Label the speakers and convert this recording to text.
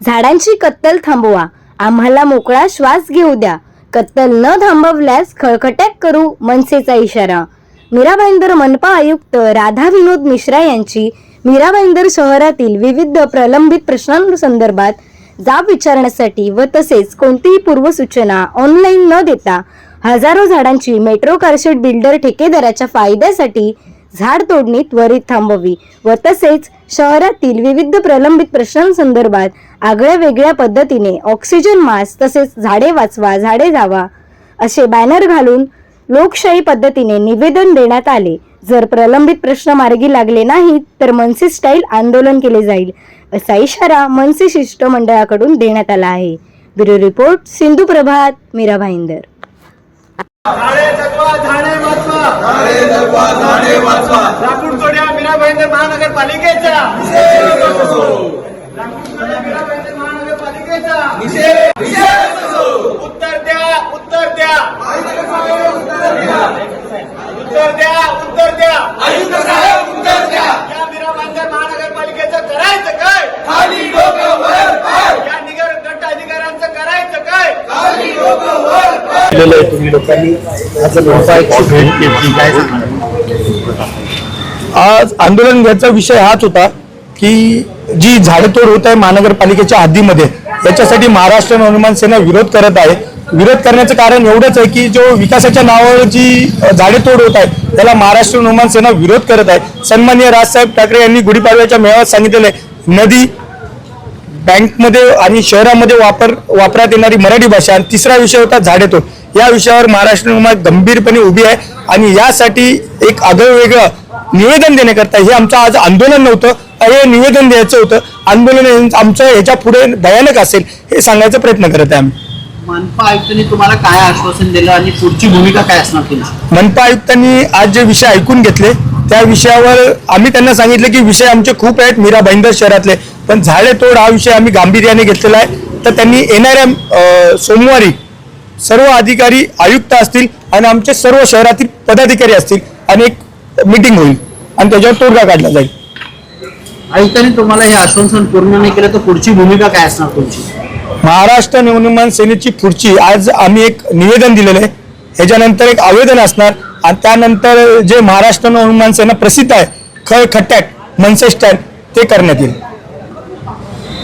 Speaker 1: झाडांची कत्तल थांबवा. आम्हाला मोकळा श्वास घेऊ द्या. कत्तल न थांबवल्यास खळखट्याक करू मनसेचा इशारा. मीरा भाईंदर मनपा आयुक्त राधा विनोद मिश्रा यांची मीरा भाईंदर शहरातील विविध प्रलंबित प्रश्नांसंदर्भात जाब विचारण्यासाठी व तसेच कोणतीही पूर्वसूचना ऑनलाईन न देता हजारो झाडांची मेट्रो कारशेड बिल्डर ठेकेदाराच्या फायद्यासाठी झाड तोडणी त्वरित थांबवी व तसेच शहरातील विविध प्रलंबित प्रश्नांसंदर्भात आगळ्या वेगळ्या पद्धतीने ऑक्सिजन मास्क तसेच झाडे वाचवा झाडे जावा असे बॅनर घालून लोकशाही पद्धतीने निवेदन देण्यात आले. जर प्रलंबित प्रश्न मार्गी लागले नाहीत तर मनसे स्टाईल आंदोलन केले जाईल असा इशारा मनसे शिष्टमंडळाकडून देण्यात आला आहे. Bureau report Sindhu Prabhat Mira Bhayandar.
Speaker 2: लाकूड तोड्या मीरा भाईंदर महानगरपालिकेच्या महानगरपालिकेच्या. उत्तर द्या उत्तर द्या. उत्तर द्या उत्तर द्या
Speaker 3: आयुक्त साहेब उत्तर द्या
Speaker 2: या मीरा भाईंदर महानगरपालिकेचं करायचं काय
Speaker 3: खाली डोकं वर पाय
Speaker 2: या निगर गट अधिकाऱ्यांचं करायचं काय
Speaker 3: खाली डोकं वर पाय
Speaker 4: केलेलं आहे तुम्ही लोकांनी. आज आंदोलन घ्यायचा विषय हाच होता की जी झाडेतोड होत आहे महानगरपालिकेच्या हद्दीमध्ये याच्यासाठी महाराष्ट्र नवनिर्माण सेना विरोध करत आहे. विरोध करण्याचं कारण एवढंच आहे की जो विकासाच्या नावावर जी झाडेतोड होत आहे त्याला महाराष्ट्र नवनिर्माण सेना विरोध करत आहे. सन्माननीय राजसाहेब ठाकरे यांनी गुढीपाडव्याच्या मेळाव्यात सांगितलेलं आहे नदी बँकमध्ये आणि शहरामध्ये वापर वापरात येणारी मराठी भाषा आणि तिसरा विषय होता झाडेतोड. या विषयावर महाराष्ट्र निर्माण गंभीरपणे उभी आहे आणि यासाठी एक आगळं वेगळं निवेदन देण्याकरता हे आमचं आज आंदोलन नव्हतं हे निवेदन द्यायचं होतं. आंदोलन आमचं ह्याच्या पुढे भयानक असेल हे सांगायचा प्रयत्न करत आहे आम्ही.
Speaker 5: मनपा आयुक्तांनी तुम्हाला काय आश्वासन दिलं आणि पुढची भूमिका काय असणार तुमची?
Speaker 4: मनपा आयुक्तांनी आज जे विषय ऐकून घेतले त्या विषयावर आम्ही त्यांना सांगितलं की विषय आमचे खूप आहेत मीरा भाईंदर शहरातले. पण झाडे तोड हा विषय आम्ही गांभीर्याने घेतलेला आहे. तर त्यांनी येणाऱ्या सोमवारी सर्व अधिकारी आयुक्त असतील आणि आमचे सर्व शहरातील पदाधिकारी असतील आणि एक मीटिंग होईल आणि त्याच्यावर तोडगा काढला जाईल.
Speaker 5: आयुक्तांनी तुम्हाला हे आश्वासन पूर्ण नाही केलं तर पुढची भूमिका काय असणार तुमची?
Speaker 4: महाराष्ट्र नवनिर्माण सेनेची पुढची आज आम्ही एक निवेदन दिलेलं आहे. ह्याच्यानंतर एक आवेदन असणार आणि त्यानंतर जे महाराष्ट्र नवनिर्माण सेना प्रसिद्ध आहे खळ खट्टॅक मनसे स्टँड ते करण्यात येईल.